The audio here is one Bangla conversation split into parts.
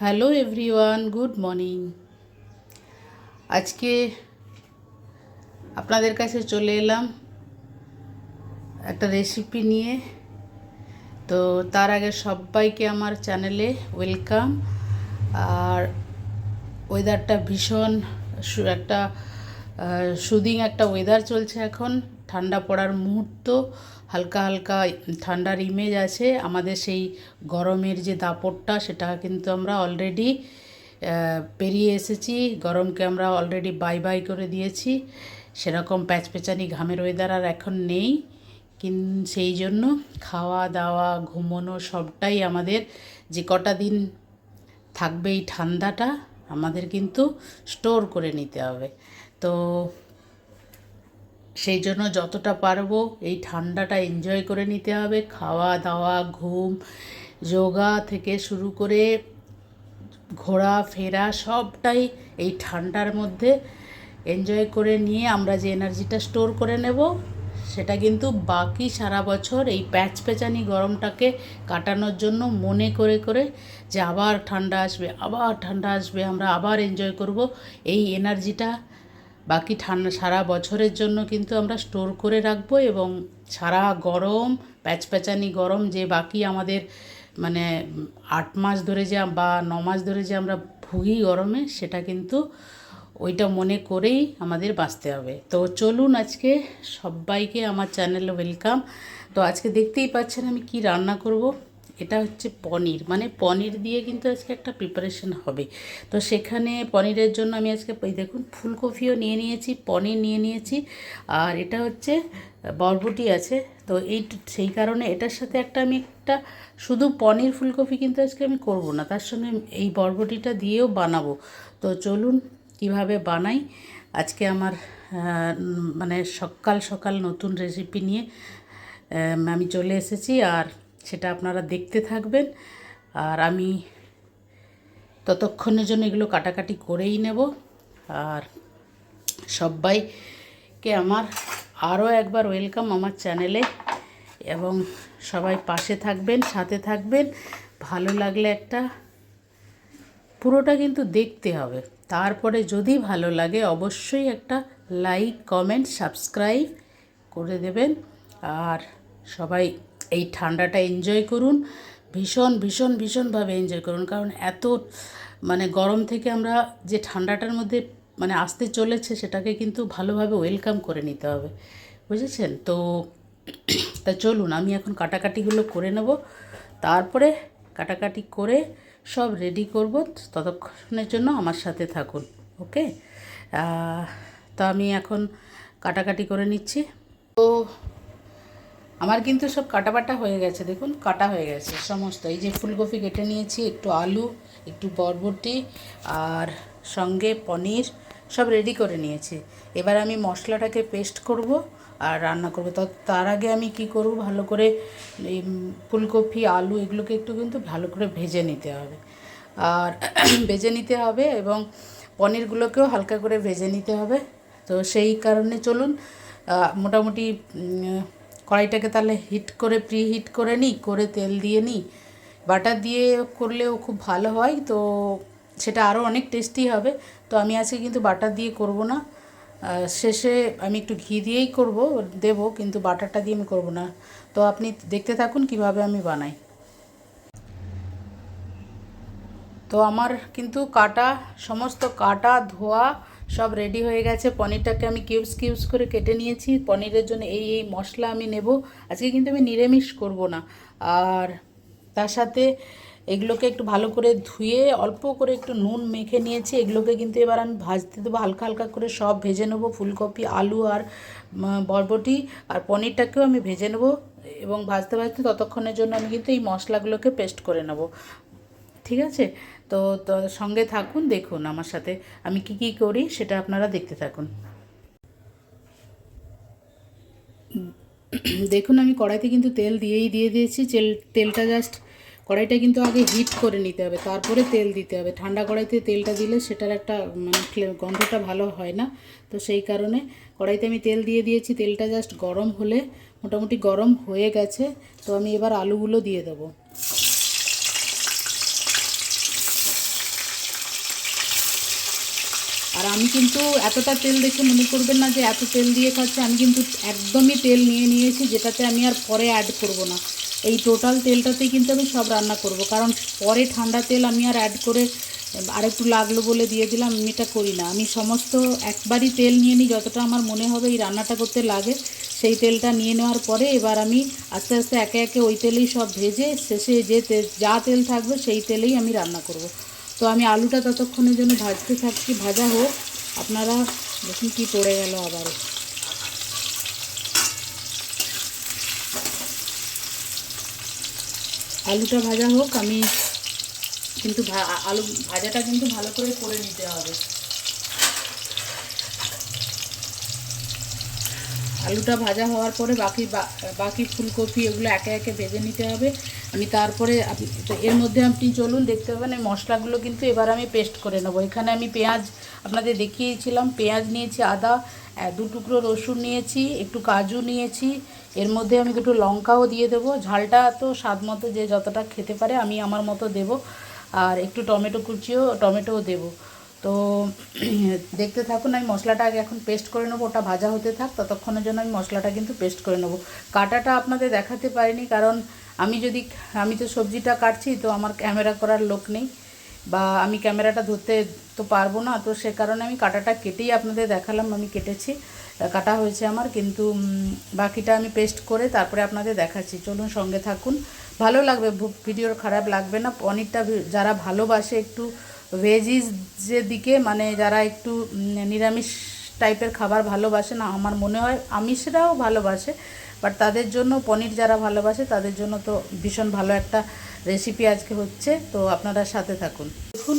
Hello everyone, good morning. আজকে আপনাদের কাছে চলে এলাম একটা রেসিপি নিয়ে। তো তার আগে সবাইকে আমার চ্যানেলে ওয়েলকাম আর ওয়েদারটা ভীষণ একটা সুদিং একটা ওয়েদার চলছে এখন। ঠান্ডা পড়ার মুহূর্ত। হালকা হালকা ঠান্ডার ইমেজ আছে। আমাদের সেই গরমের যে দাপটটা, সেটা কিন্তু আমরা অলরেডি পেরিয়ে এসেছি। গরমকে আমরা অলরেডি বাই বাই করে দিয়েছি। সেরকম প্যাচপেচানি ঘামের ওয়েদার আর এখন নেই। কিন, সেই জন্য খাওয়া দাওয়া, ঘুমোনো সবটাই আমাদের যে কটা দিন থাকবে এই ঠান্ডাটা, আমাদের কিন্তু স্টোর করে নিতে হবে। তো সেই জন্য যতটা পারব এই ঠান্ডাটা এনজয় করে নিতে হবে। খাওয়া দাওয়া, ঘুম যোগা থেকে শুরু করে ঘোরা ফেরা সবটাই এই ঠান্ডার মধ্যে এনজয় করে নিয়ে আমরা যে এনার্জিটা স্টোর করে নেব, সেটা কিন্তু বাকি সারা বছর এই প্যাচ প্যাচানি গরমটাকে কাটানোর জন্য মনে করে করে যে আবার ঠান্ডা আসবে, আবার ঠান্ডা আসবে, আমরা আবার এনজয় করব। এই এনার্জিটা বাকি ঠান্ডা সারা বছরের জন্য কিন্তু আমরা স্টোর করে রাখব এবং সারা গরম, প্যাচপ্যাচানি গরম যে বাকি আমাদের মানে আট মাস ধরে যে বা ন মাস ধরে যে আমরা ভুগি গরমে, সেটা কিন্তু ওইটা মনে করেই আমাদের বাঁচতে হবে। তো চলুন আজকে সবাইকে আমার চ্যানেলে ওয়েলকাম। তো আজকে দেখতেই পাচ্ছেন আমি কি রান্না করব। এটা হচ্ছে পনির। মানে পনির দিয়ে কিন্তু আজকে একটা প্রিপারেশন হবে। তো সেখানে পনিরের জন্য আমি আজকে দেখুন ফুলকপিও নিয়ে নিয়েছি, পনির নিয়ে নিয়েছি, আর এটা হচ্ছে বরবটি আছে। তো এই সেই কারণে এটার সাথে একটা আমি একটা শুধু পনির ফুলকপি কিন্তু আজকে আমি করব না, তার সঙ্গে এই বরবটিটা দিয়েও বানাবো। তো চলুন কীভাবে বানাই। আজকে আমার মানে সকাল সকাল নতুন রেসিপি নিয়ে আমি চলে এসেছি, আর সেটা আপনারা দেখতে থাকবেন। আর আমি ততক্ষণের জন্য এগুলো কাটাকাটি করেই নেব। আর সবাইকে আমার আরও একবার ওয়েলকাম আমার চ্যানেলে। এবং সবাই পাশে থাকবেন, সাথে থাকবেন। ভালো লাগলে একটা, পুরোটা কিন্তু দেখতে হবে। তারপরে যদি ভালো লাগে অবশ্যই একটা লাইক, কমেন্ট, সাবস্ক্রাইব করে দেবেন। আর সবাই এই ঠান্ডাটা এনজয় করুন। ভীষণ ভীষণ, ভীষণভাবে এনজয় করুন। কারণ এত মানে গরম থেকে আমরা যে ঠান্ডাটার মধ্যে মানে আসতে চলেছে, সেটাকে কিন্তু ভালোভাবে ওয়েলকাম করে নিতে হবে। বুঝেছেন? তো, তা চলুন, আমি এখন কাটাকাটিগুলো করে নেব। তারপরে কাটাকাটি করে সব রেডি করব। ততক্ষণের জন্য আমার সাথে থাকুন ওকে তা আমি এখন কাটাকাটি করে নিচ্ছি। তো আমার কিন্তু সব কাটাবাটা হয়ে গেছে, দেখুন, কাটা হয়ে গেছে সমস্ত। এই যে ফুলকপি কেটে নিয়েছি, একটু আলু, একটু বরবটি আর সঙ্গে পনির, সব রেডি করে নিয়েছি। এবার আমি মশলাটাকে পেস্ট করব আর রান্না করব। তো, তার আগে আমি কি করব? ভালো করে এই ফুলকপি, আলু এগুলোকে একটু কিন্তু ভালো করে ভেজে নিতে হবে। আর ভেজে নিতে হবে এবং পনিরগুলোকেও হালকা করে ভেজে নিতে হবে। তো সেই কারণে চলুন মোটামুটি কড়াইটাকে তাহলে হিট করে প্রি হিট করে নিই, করে তেল দিয়ে নিই। বাটার দিয়ে করলেও খুব ভালো হয়, তো সেটা আরও অনেক টেস্টি হবে। তো আমি আজকে কিন্তু বাটার দিয়ে করব না। শেষে আমি একটু ঘি দিয়েই করব, দেব, কিন্তু বাটারটা দিয়ে আমি করব না। তো আপনি দেখতে থাকুন কীভাবে আমি বানাই। তো আমার কিন্তু কাটা, সমস্ত কাটা, ধোয়া সব রেডি হয়ে গেছে। পনিরটাকে আমি কিউবস কিউবস করে কেটে নিয়েছি। পনিরের জন্য এই এই মশলা আমি নেব। আজকে কিন্তু আমি নিরামিষ করব না। আর তার সাথে এগুলোকে একটু ভালো করে ধুয়ে অল্প করে একটু নুন মেখে নিয়েছি। এগুলোকে কিন্তু এবার আমি ভাজতে দেবো। হালকা হালকা করে সব ভেজে নেব। ফুলকপি, আলু আর বরবটি আর পনিরটাকেও আমি ভেজে নেব এবং ভাজতে ভাজতে ততক্ষণের জন্য আমি কিন্তু এই মশলাগুলোকে পেস্ট করে নেব। ঠিক আছে? তো সঙ্গে থাকুন, দেখুন আমার সাথে আমি কি কি করি, সেটা আপনারা দেখতে থাকুন। দেখুন আমি কড়াইতে কিন্তু তেল দিয়েই দিয়ে দিয়েছি, তেল, তেলটা জাস্ট কড়াইটা কিন্তু আগে হিট করে নিতে হবে, তারপরে তেল দিতে হবে। ঠান্ডা কড়াইতে তেলটা দিলে সেটার একটা মানে গন্ধটা ভালো হয় না। তো সেই কারণে কড়াইতে আমি তেল দিয়ে দিয়েছি, তেলটা জাস্ট গরম হলে, মোটামুটি গরম হয়ে গেছে, তো আমি এবার আলুগুলো দিয়ে দেবো। আমি কিন্তু এতটা তেল দেখে মনে করবেন না যে এত তেল দিয়ে খাচ্ছে, আমি কিন্তু একদমই তেল নিয়ে নিয়েছি যেটাতে আমি আর পরে অ্যাড করব না। এই টোটাল তেলটাতেই কিন্তু আমি সব রান্না করব, কারণ পরে ঠান্ডা তেল আমি আর অ্যাড করে আর একটু লাগল বলে দিয়ে দিলাম, আমি এটা করি না। আমি সমস্ত একবারই তেল নিয়ে নিই, যতটা আমার মনে হবে এই রান্নাটা করতে লাগে, সেই তেলটা নিয়ে নেওয়ার পরে এবার আমি আস্তে আস্তে একে একে ওই তেলেই সব ভেজে শেষে যে যা তেল থাকবে সেই তেলেই আমি রান্না করব। তো আমি আলুটা ততক্ষণের জন্য ভাজতে থাকছি, ভাজা হোক। আপনারা দেখুন কি পড়ে গেল আবারও। আলুটা ভাজা হোক, আমি কিন্তু আলু ভাজাটা কিন্তু ভালো করে করে নিতে হবে। আলুটা ভাজা হওয়ার পরে বাকি বাকি ফুলকপি এগুলো একে একে ভেজে নিতে হবে। আমি তারপরে এর মধ্যে আপনি চলুন, দেখতে পাবেন এই মশলাগুলো কিন্তু এবার আমি পেস্ট করে নেব। এখানে আমি পেঁয়াজ আপনাদের দেখিয়েছিলাম, পেঁয়াজ নিয়েছি, আদা দু টুকরো রসুন নিয়েছি, একটু কাজু নিয়েছি, এর মধ্যে আমি দুটো লঙ্কাও দিয়ে দেবো। ঝালটা তো স্বাদ মতো যে যতটা খেতে পারে আমি আমার মতো দেবো। আর একটু টমেটো কুচিও, টমেটোও দেবো। তো দেখতে থাকুন, আমি মশলাটা আগে এখন পেস্ট করে নেব, ওটা ভাজা হতে থাক, ততক্ষণের জন্য আমি মশলাটা কিন্তু পেস্ট করে নেব। কাটাটা আপনাদের দেখাতে পারিনি, কারণ আমি যদি, আমি তো সবজিটা কাটছি, তো আমার ক্যামেরা করার লোক নেই। বা আমি ক্যামেরাটা ধরতে তো পারব না, তো সে কারণে আমি কাটাটা কেটেই আপনাদের দেখালাম, আমি কেটেছি। কাটা হয়েছে আমার, কিন্তু বাকিটা আমি পেস্ট করে তারপরে আপনাদের দেখাচ্ছি। চলুন সঙ্গে থাকুন। ভালো লাগবে ভিডিওর খারাপ লাগবে না। পনিরটা যারা ভালোবাসে একটু ভেজিস যে দিকে মানে যারা একটু নিরামিষ টাইপের খাবার ভালোবাসে না, আমার মনে হয় আমিষরাও ভালোবাসে। বাট তাদের জন্য পনির যারা ভালোবাসে, তাদের জন্য তো ভীষণ ভালো একটা রেসিপি আজকে হচ্ছে। তো আপনারা সাথে থাকুন। দেখুন,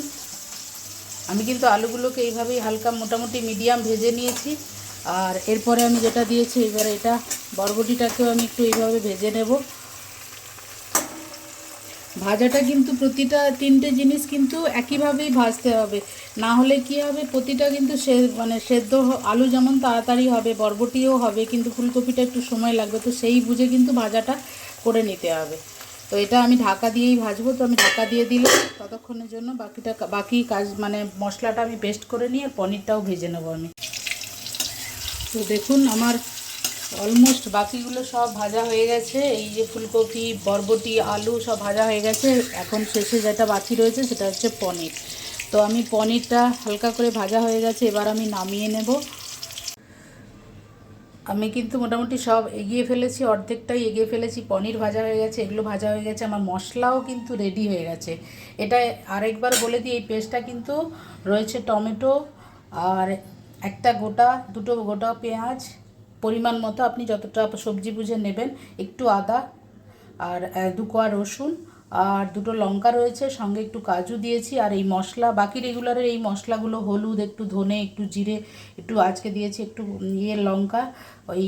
আমি কিন্তু আলুগুলোকে এইভাবেই হালকা মোটামুটি মিডিয়াম ভেজে নিয়েছি। আর এরপরে আমি যেটা দিয়েছি, এবারে এটা বরবটিটাকেও আমি একটু এইভাবে ভেজে নেব। ভাজাটা কিন্তু প্রতিটা তিনটে জিনিস কিন্তু একইভাবেই ভাজতে হবে। না হলে কি হবে, প্রতিটা কিন্তু সে মানে সেদ্ধ আলু যেমন তাড়াতাড়ি হবে, বরবটিও হবে, কিন্তু ফুলকপিটা একটু সময় লাগবে, তো সেই বুঝে কিন্তু ভাজাটা করে নিতে হবে। তো এটা আমি ঢাকা দিয়েই ভাজবো, তো আমি ঢাকা দিয়ে দিলে ততক্ষণের জন্য বাকিটা বাকি কাজ মানে মশলাটা আমি পেস্ট করে নিয়ে পনিরটাও ভেজে নেব আমি। তো দেখুন, আমার অলমোস্ট বাকিগুলো সব ভাজা হয়ে গেছে। এই যে ফুলকপি, বরবটি, আলু সব ভাজা হয়ে গেছে। এখন শেষে যেটা বাকি রয়েছে সেটা হচ্ছে পনির। তো আমি পনিরটা হালকা করে ভাজা হয়ে গেছে, এবার আমি নামিয়ে নেব। আমি কিন্তু মোটামুটি সব এগিয়ে ফেলেছি, অর্ধেকটাই এগিয়ে ফেলেছি। পনির ভাজা হয়ে গেছে, এগুলো ভাজা হয়ে গেছে, আমার মশলাও কিন্তু রেডি হয়ে গেছে। এটা আরেকবার বলে দিই, এই পেস্টটা কিন্তু রয়েছে টমেটো আর একটা গোটা, দুটো গোটা পেঁয়াজ পরিমাণ মতো আপনি যতটা সবজি বুঝে নেবেন, একটু আদা আর দু কোয়া রসুন আর দুটো লঙ্কা রয়েছে, সঙ্গে একটু কাজু দিয়েছি আর এই মশলা, বাকি রেগুলারের এই মশলাগুলো হলুদ, একটু ধনে, একটু জিরে, একটু আজকে দিয়েছি একটু ইয়ে লঙ্কা, ওই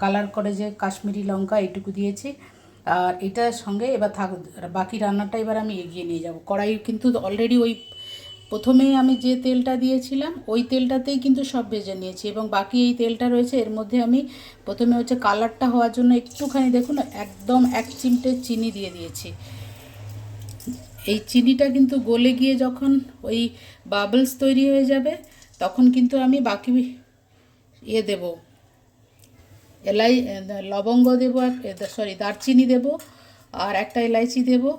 কালার করে যে কাশ্মীরি লঙ্কা এইটুকু দিয়েছি আর এটার সঙ্গে এবার থাক, বাকি রান্নাটা এবার আমি এগিয়ে নিয়ে যাব। কড়াই কিন্তু অলরেডি ওই প্রথমেই আমি যে তেলটা দিয়েছিলাম, ওই তেলটাতেই কিন্তু সব ভেজে নিয়েছি এবং বাকি এই তেলটা রয়েছে, এর মধ্যে আমি প্রথমে হচ্ছে কালারটা হওয়ার জন্য একটুখানি দেখুন, একদম এক চিমটে চিনি দিয়ে দিয়েছি। এই চিনিটা কিন্তু গলে গিয়ে যখন ওই বাবলস তৈরি হয়ে যাবে, তখন কিন্তু আমি বাকি ইয়ে দেব, এলাই, লবঙ্গ দেবো সরি দারচিনি দেব আর একটা এলাইচি দেবো।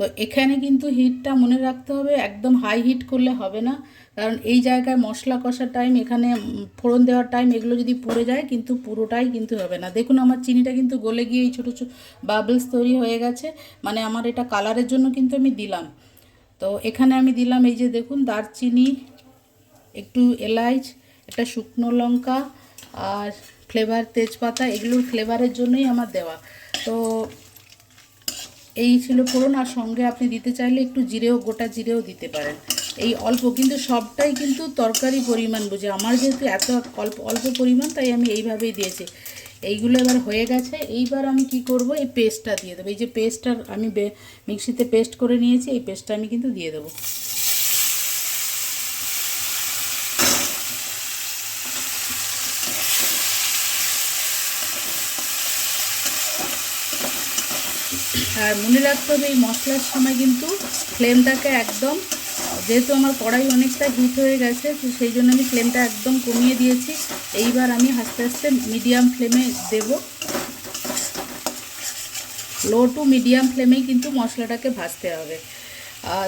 তো এখানে কিন্তু হিটটা মনে রাখতে হবে, একদম হাই হিট করলে হবে না। কারণ এই জায়গায় মশলা কষার টাইম এখানে ফোড়ন দেওয়ার টাইম এগুলো যদি পড়ে যায় কিন্তু পুরোটাই কিন্তু হবে না। দেখুন আমার চিনিটা কিন্তু গলে গিয়ে এই ছোটো ছোটো বাবলস তৈরি হয়ে গেছে। মানে আমার এটা কালারের জন্য কিন্তু আমি দিলাম। তো এখানে আমি দিলাম এই যে দেখুন দারচিনি, একটু এলাইচ, একটা শুকনো লঙ্কা আর ফ্লেভার তেজপাতা, এগুলোর ফ্লেভারের জন্যই আমার দেওয়া। তো এই ছিল ফোড়ন, আর সঙ্গে আপনি দিতে চাইলে একটু জিরেও, গোটা জিরেও দিতে পারেন। এই অল্প, কিন্তু সবটাই কিন্তু তরকারি পরিমাণ বুঝে। আমার যেহেতু এত অল্প অল্প পরিমাণ, তাই আমি এইভাবেই দিয়েছি। এইগুলো এবার হয়ে গেছে। এইবার আমি কি করব? এই পেস্টটা দিয়ে দেবো। এই যে পেস্টটা আমি মিক্সিতে পেস্ট করে নিয়েছি, এই পেস্টটা আমি কিন্তু দিয়ে দেবো। আর মনে রাখতে হবে, এই মশলার সময় কিন্তু ফ্লেমটাকে একদম, যেহেতু আমার কড়াই অনেকটা হিট হয়ে গেছে, তো সেই জন্য আমি ফ্লেমটা একদম কমিয়ে দিয়েছি। এইবার আমি আস্তে আস্তে মিডিয়াম ফ্লেমে দেব। লো টু মিডিয়াম ফ্লেমেই কিন্তু মশলাটাকে ভাজতে হবে।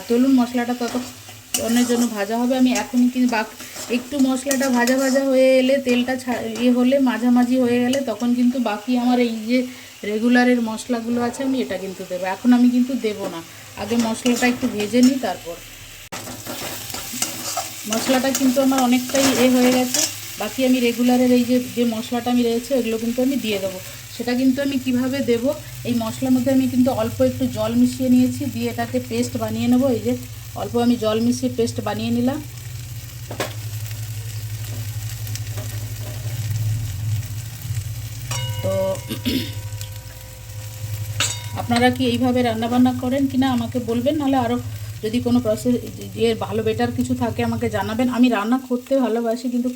চলুন মশলাটা ততক্ষণের জন্য ভাজা হবে। আমি এখনই কিন্তু বাক, একটু মশলাটা ভাজা ভাজা হয়ে এলে, তেলটা ছা ইয়ে হলে, মাঝামাঝি হয়ে গেলে, তখন কিন্তু বাকি আমার এই যে রেগুলারের মশলাগুলো আছে, আমি এটা কিন্তু দেবো। এখন আমি কিন্তু দেব না। আগে মশলাটা একটু ভেজে নিই, তারপর। মশলাটা কিন্তু আমার অনেকটাই এ হয়ে গেছে। বাকি আমি রেগুলারের এই যে যে মশলাটা আমি রয়েছে ওগুলো কিন্তু আমি দিয়ে দেবো। সেটা কিন্তু আমি কীভাবে দেব, এই মশলার মধ্যে আমি কিন্তু অল্প একটু জল মিশিয়ে নিয়েছি, দিয়ে এটাকে পেস্ট বানিয়ে নেব। এই যে, অল্প আমি জল মিশিয়ে পেস্ট বানিয়ে নিলাম। তো আপনারা কি এইভাবে রান্নাবান্না করেন কি না আমাকে বলবেন, নাহলে আরও যদি কোনো প্রসেস এর ভালো বেটার কিছু থাকে আমাকে জানাবেন। আমি রান্না করতে ভালোবাসি, কিন্তু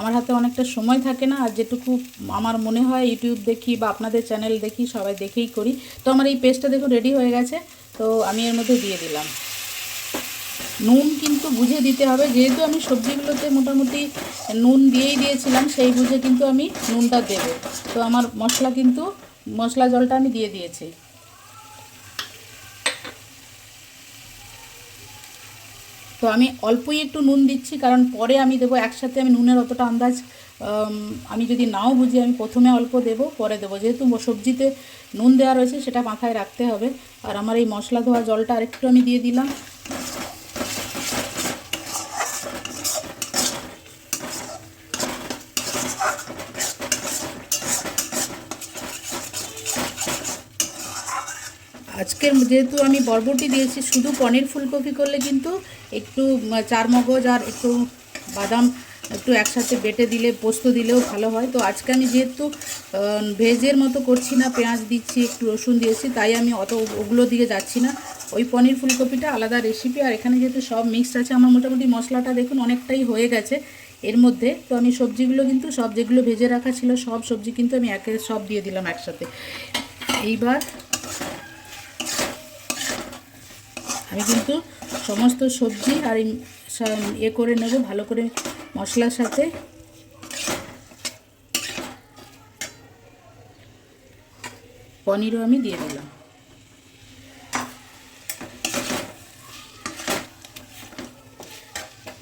আমার হাতে অনেকটা সময় থাকে না, আর যেটুকু আমার মনে হয় ইউটিউব দেখি বা আপনাদের চ্যানেল দেখি, সবাই দেখেই করি। তো আমার এই পেস্টটা দেখুন রেডি হয়ে গেছে। তো আমি এর মধ্যে দিয়ে দিলাম। নুন কিন্তু বুঝে দিতে হবে, যেহেতু আমি সবজিগুলোতে মোটামুটি নুন দিয়েই দিয়েছিলাম, সেই বুঝে কিন্তু আমি নুনটা দেব। তো আমার মশলা কিন্তু, মশলা জলটা আমি দিয়ে দিয়েছি। তো আমি অল্পই একটু নুন দিচ্ছি, কারণ পরে আমি দেবো, একসাথে আমি নুনের অতটা আন্দাজ আমি যদি নাও বুঝি আমি প্রথমে অল্প দেব, পরে দেবো। যেহেতু সবজিতে নুন দেওয়া রয়েছে, সেটা মাথায় রাখতে হবে। আর আমার এই মশলা ধোয়া জলটা আরেকটু আমি দিয়ে দিলাম আজকের যেহেতু আমি বরবটি দিয়েছি, শুধু পনির ফুলকপি করলে কিন্তু একটু চার মগজ আর একটু বাদাম একটু একসাথে বেটে দিলে, পোস্ত দিলেও ভালো হয়। তো আজকে আমি যেহেতু ভেজের মতো করছি না, পেঁয়াজ দিচ্ছি, একটু রসুন দিয়েছি, তাই আমি অত ওগুলো দিয়ে যাচ্ছি না। ওই পনির ফুলকপিটা আলাদা রেসিপি আর এখানে যেহেতু সব মিক্সড আছে, আমার মোটামুটি মশলাটা দেখুন অনেকটাই হয়ে গেছে এর মধ্যে। তো আমি সবজিগুলো কিন্তু, সব যেগুলো ভেজে রাখা ছিল, সব সবজি কিন্তু আমি একে সব দিয়ে দিলাম একসাথে। এইবার আমি কিন্তু সমস্ত সবজি আর এ করে নেব, ভালো করে মশলার সাথে। পনিরও আমি দিয়ে দিলাম।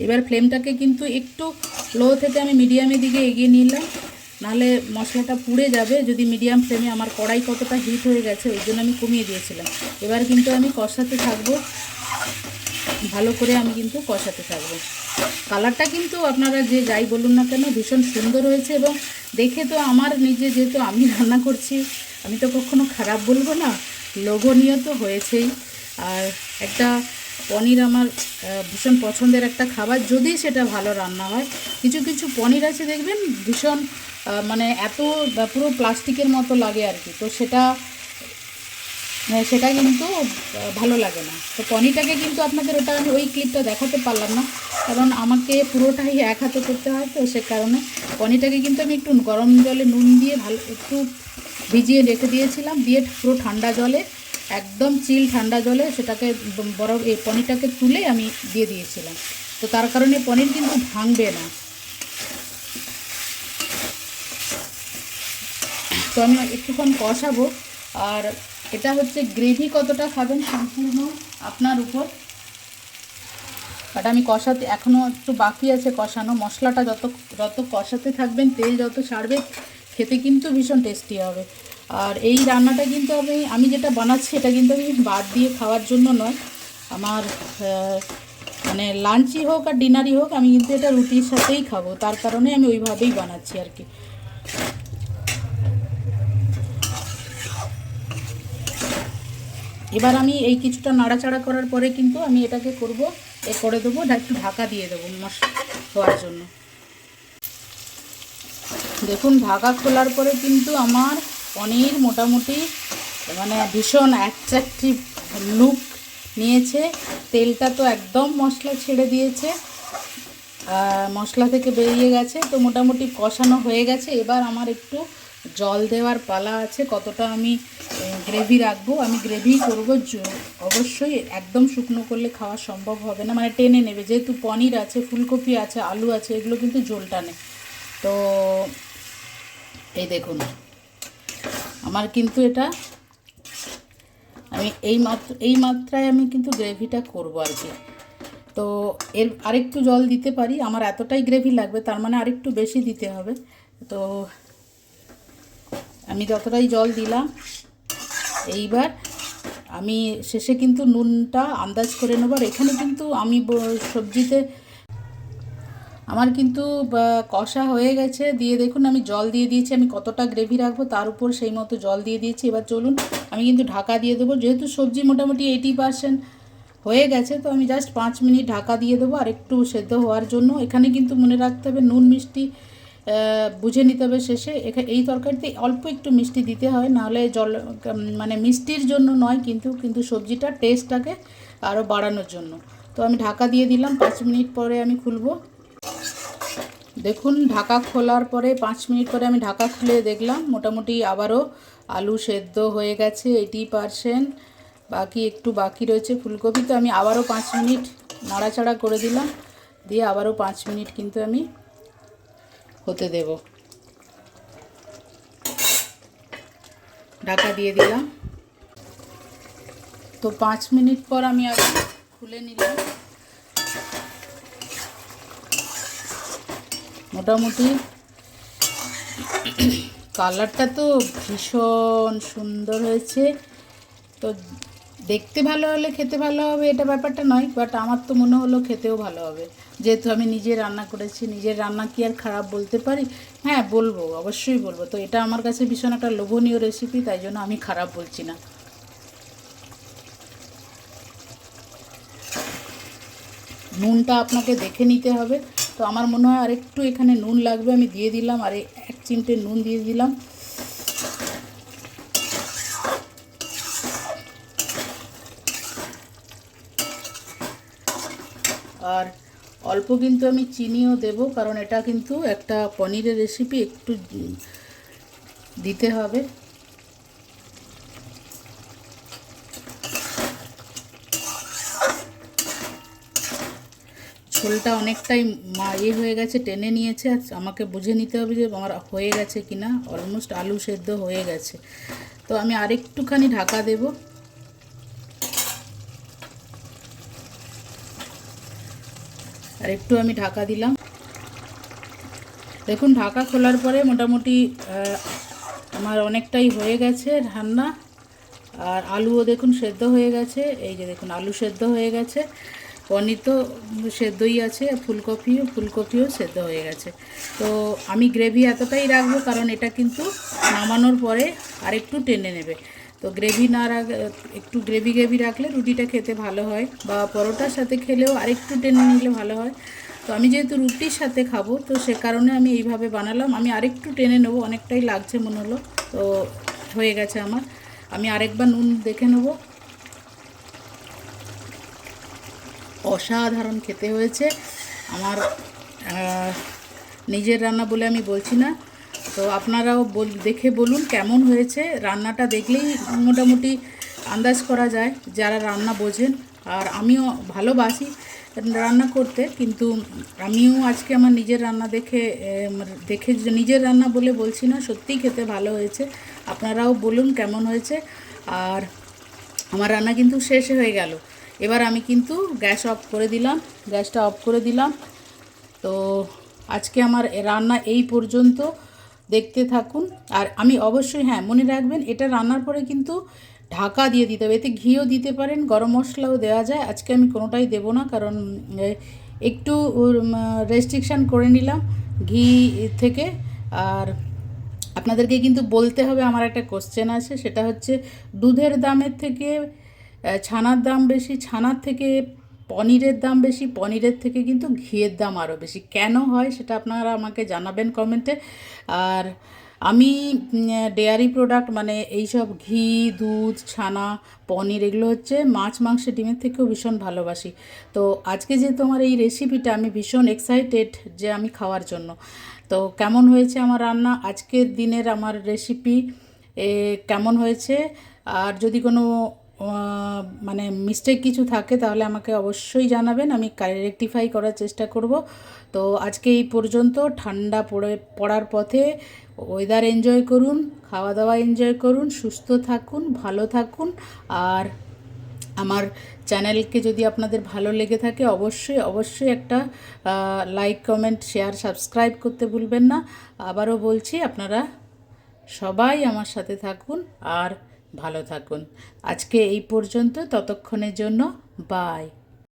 এবার ফ্লেমটাকে কিন্তু একটু লো থেকে আমি মিডিয়ামের দিকে এগিয়ে নিলাম। নাহলে মশলাটা পুড়ে যাবে, যদি মিডিয়াম ফ্লেমে আমার কড়াই কতটা হিট হয়ে গেছে, ওই জন্য আমি কমিয়ে দিয়েছিলাম। এবার কিন্তু আমি কষাতে থাকব। ভালো করে আমি কিন্তু কষাতে থাকব। কালারটা কিন্তু আপনারা যে যাই বলুন না কেন, ভীষণ সুন্দর হয়েছে এবং দেখে তো আমার নিজে যেহেতু আমি রান্না করছি, আমি তো কখনো খারাপ বলব না, লোভনীয় তো হয়েছেই। আর একটা পনির আমার ভীষণ পছন্দের একটা খাবার, যদি সেটা ভালো রান্না হয়। কিছু কিছু পনির আছে, দেখবেন ভীষণ মানে এত পুরো প্লাস্টিকের মতো লাগে আর কি। তো সেটা সেটা কিন্তু ভালো লাগে না। তো পনিরটাকে কিন্তু আপনাদের ওটা আমি ওই ক্লিপটা দেখাতে পারলাম না। কারণ আমাকে পুরোটাই এক হাতে করতে হয় তো সে কারণে পনিরটাকে কিন্তু আমি একটু গরম জলে নুন দিয়ে ভালো, একটু ভিজিয়ে রেখে দিয়েছিলাম। দিয়ে পুরো ঠান্ডা জলে, একদম চিল ঠান্ডা জলে সেটাকে বরফ, এই পনিরটাকে তুলে আমি দিয়ে দিয়েছিলাম। তো তার কারণে পনির কিন্তু ভাঙবে না। তো আমি একটুক্ষণ কষাবো। আর এটা হচ্ছে গ্রেভি কতটা খাবেন সম্পূর্ণ আপনার উপর। বাট আমি কষাতে এখনও একটু বাকি আছে কষানো। মশলাটা যত যত কষাতে থাকবেন, তেল যত ছাড়বে, খেতে কিন্তু ভীষণ টেস্টি হবে। আর এই রান্নাটা কিন্তু আমি আমি যেটা বানাচ্ছি, এটা কিন্তু আমি বাদ দিয়ে খাওয়ার জন্য নয়। আমার মানে লাঞ্চই হোক আর ডিনারই হোক, আমি কিন্তু এটা রুটির সাথেই খাব। তার কারণে আমি ওইভাবেই বানাচ্ছি আর কি। এবার আমি এই কিছুটা নাড়াচাড়া করার পরে কিন্তু আমি এটাকে করব, এ করে দেবো একটু ঢাকা দিয়ে দেবো মশলা হওয়ার জন্য। দেখুন, ঢাকা খোলার পরে কিন্তু আমার পনির মোটামুটি মানে ভীষণ অ্যাট্রাকটিভ লুক নিয়েছে। তেলটা তো একদম মশলা ছেড়ে দিয়েছে মশলা থেকে বেরিয়ে গেছে, তো মোটামুটি কষানো হয়ে গেছে। এবার আমার একটু জল দেওয়ার পালা আছে, কতটা আমি গ্রেভি রাখব, আমি গ্রেভি করব অবশ্যই একদম শুকনো করলে খাওয়া সম্ভব হবে না। মানে টেনে নেবে, যেহেতু পনির আছে, ফুলকপি আছে, আলু আছে, এগুলো কিন্তু জল টানে তো এই দেখুন, আমার কিন্তু এটা, আমি এই মাত্র, এই মাত্রায় আমি কিন্তু গ্রেভিটা করব আর কি। তো এর আরেকটু জল দিতে পারি, আমার এতটাই গ্রেভি লাগবে, তার মানে আরেকটু বেশি দিতে হবে। তো আমি যতটাই জল দিলাম এইবার আমি শেষে কিন্তু নুনটা আন্দাজ করে নেব। আর এখানে কিন্তু আমি সবজিতে আমার কিন্তু কষা হয়ে গেছে। দিয়ে দেখুন, আমি জল দিয়ে দিয়েছি। আমি কতটা গ্রেভি রাখব তার উপর সেই মতো জল দিয়ে দিয়েছি। এবার চলুন, আমি কিন্তু ঢাকা দিয়ে দেবো। যেহেতু সবজি মোটামুটি এইটি পার্সেন্ট হয়ে গেছে, তো আমি জাস্ট পাঁচ মিনিট ঢাকা দিয়ে দেবো। আর একটু সেদ্ধ হওয়ার জন্য। এখানে কিন্তু মনে রাখতে হবে, নুন মিষ্টি বুঝে নিতে হবে শেষে। এখা- এই তরকারিতে অল্প একটু মিষ্টি দিতে হয়, নাহলে জল মানে মিষ্টির জন্য নয় কিন্তু কিন্তু সবজিটা টেস্টটাকে আরও বাড়ানোর জন্য। তো আমি ঢাকা দিয়ে দিলাম, পাঁচ মিনিট পরে আমি খুলবো। দেখুন, ঢাকা খোলার পরে পাঁচ মিনিট পরে আমি ঢাকা খুলে দেখলাম, মোটামুটি আবারও আলু সেদ্ধ হয়ে গেছে এইটি পারসেন্ট বাকি একটু বাকি রয়েছে ফুলকপি। তো আমি আবারও পাঁচ মিনিট নাড়াচাড়া করে দিলাম, দিয়ে আবারও পাঁচ মিনিট কিন্তু আমি হতে দেব। ঢাকা দিয়ে দিলাম। তো পাঁচ মিনিট পর আমি আবার খুলে নিলাম। মোটামুটি কালারটা তো ভীষণ সুন্দর হয়েছে। তো দেখতে ভালো হলে খেতে ভালো হবে, এটা ব্যাপারটা নয় বাট আমার তো মনে হলো খেতেও ভালো হবে। যেহেতু আমি নিজে রান্না করেছি, নিজের রান্না কি আর খারাপ বলতে পারি? হ্যাঁ বলব, অবশ্যই বলব। তো এটা আমার কাছে ভীষণ একটা লোভনীয় রেসিপি তাই জন্য আমি খারাপ বলছি না। নুনটা আপনাকে দেখে নিতে হবে। তো আমার মনে হয় আরেকটু এখানে নুন লাগবে, আমি দিয়ে দিলাম, আর এক চিমটে নুন দিয়ে দিলাম। আর অল্প কিন্তু আমি চিনিও দেব, কারণ এটা কিন্তু একটা পনিরের রেসিপি একটু দিতে হবে। ঝোলটা অনেকটাই মা- ইয়ে হয়ে গেছে, টেনে নিয়েছে, আর আমাকে বুঝে নিতে হবে যে আমার হয়ে গেছে কিনা অলমোস্ট আলু সেদ্ধ হয়ে গেছে। তো আমি আরেকটুখানি ঢাকা দেব। আর একটু আমি ঢাকা দিলাম। দেখুন, ঢাকা খোলার পরে মোটামুটি আমার অনেকটাই হয়ে গেছে রান্না। আর আলুও দেখুন সেদ্ধ হয়ে গেছে। এই যে দেখুন, আলু সেদ্ধ হয়ে গেছে। পনির তো সেদ্ধই আছে, ফুলকপিও ফুলকপিও সেদ্ধ হয়ে গেছে। তো আমি গ্রেভি এতটাই রাখব, কারণ এটা কিন্তু নামানোর পরে আরেকটু টেনে নেবে। তো গ্রেভি না রাখ, একটু গ্রেভি গ্রেভি রাখলে রুটিটা খেতে ভালো হয় বা পরোটার সাথে খেলেও আরেকটু টেনে নিলে ভালো হয়। তো আমি যেহেতু রুটির সাথে খাব, তো সে কারণে আমি এইভাবে বানালাম। আমি আরেকটু টেনে নেব, অনেকটাই লাগছে মনে হলো, তো হয়ে গেছে আমার। আমি আরেকবার নুন দেখে নেব। অসাধারণ খেতে হয়েছে। আমার নিজের রান্না বলে আমি বলছি না। তো আপনারাও দেখে বলুন কেমন হয়েছে। রান্নাটা দেখলেই মোটামুটি আন্দাজ করা যায় যারা রান্না বোঝেন। আর আমিও ভালোবাসি রান্না করতে, কিন্তু আমিও আজকে আমার নিজের রান্না দেখে দেখে নিজের রান্না বলে বলছি না, সত্যিই খেতে ভালো হয়েছে। আপনারাও বলুন কেমন হয়েছে। আর আমার রান্না কিন্তু শেষ হয়ে গেল। এবার আমি কিন্তু গ্যাস অফ করে দিলাম, গ্যাসটা অফ করে দিলাম। তো আজকে আমার রান্না এই পর্যন্ত। দেখতে থাকুন। আর আমি অবশ্যই হ্যাঁ মনে রাখবেন, এটা রান্নার পরে কিন্তু ঢাকা দিয়ে দিতে হবে। এতে ঘিও দিতে পারেন, গরম মশলাও দেওয়া যায়। আজকে আমি কোনোটাই দেবো না, কারণ একটু রেস্ট্রিকশান করে নিলাম ঘি থেকে। আর আপনাদেরকে কিন্তু বলতে হবে, আমার একটা কোশ্চেন আছে, সেটা হচ্ছে, দুধের দামের থেকে ছানার দাম বেশি, ছানার থেকে পনিরের দাম বেশি, পনিরের থেকে কিন্তু ঘিয়ের দাম আরও বেশি। কেন হয় সেটা আপনারা আমাকে জানাবেন কমেন্টে। আর আমি ডেয়ারি প্রোডাক্ট মানে এইসব ঘি, দুধ, ছানা, পনির এগুলো হচ্ছে মাছ মাংস ডিমের থেকেও ভীষণ ভালোবাসি। তো আজকে যেহেতু আমার এই রেসিপিটা আমি ভীষণ এক্সাইটেড যে আমি খাওয়ার জন্য। তো কেমন হয়েছে আমার রান্না? আজকের দিনের আমার রেসিপি কেমন হয়েছে? আর যদি কোনো মানে মিস্টেক কিছু থাকে, তাহলে আমাকে অবশ্যই জানাবেন, আমি রেকটিফাই করার চেষ্টা করব। তো আজকে এই পর্যন্ত, ঠান্ডা পড়ে, পড়ার পথে ওয়েদার এনজয় করুন, খাওয়া দাওয়া এনজয় করুন, সুস্থ থাকুন, ভালো থাকুন, আর আমার চ্যানেলকে যদি আপনাদের ভালো লেগে থাকে, অবশ্যই অবশ্যই একটা লাইক কমেন্ট শেয়ার সাবস্ক্রাইব করতে ভুলবেন না। আবারও বলছি, আপনারা সবাই আমার সাথে থাকুন, আর ভালো থাকুন। আজকে এই পর্যন্ত ততক্ষণের জন্য বাই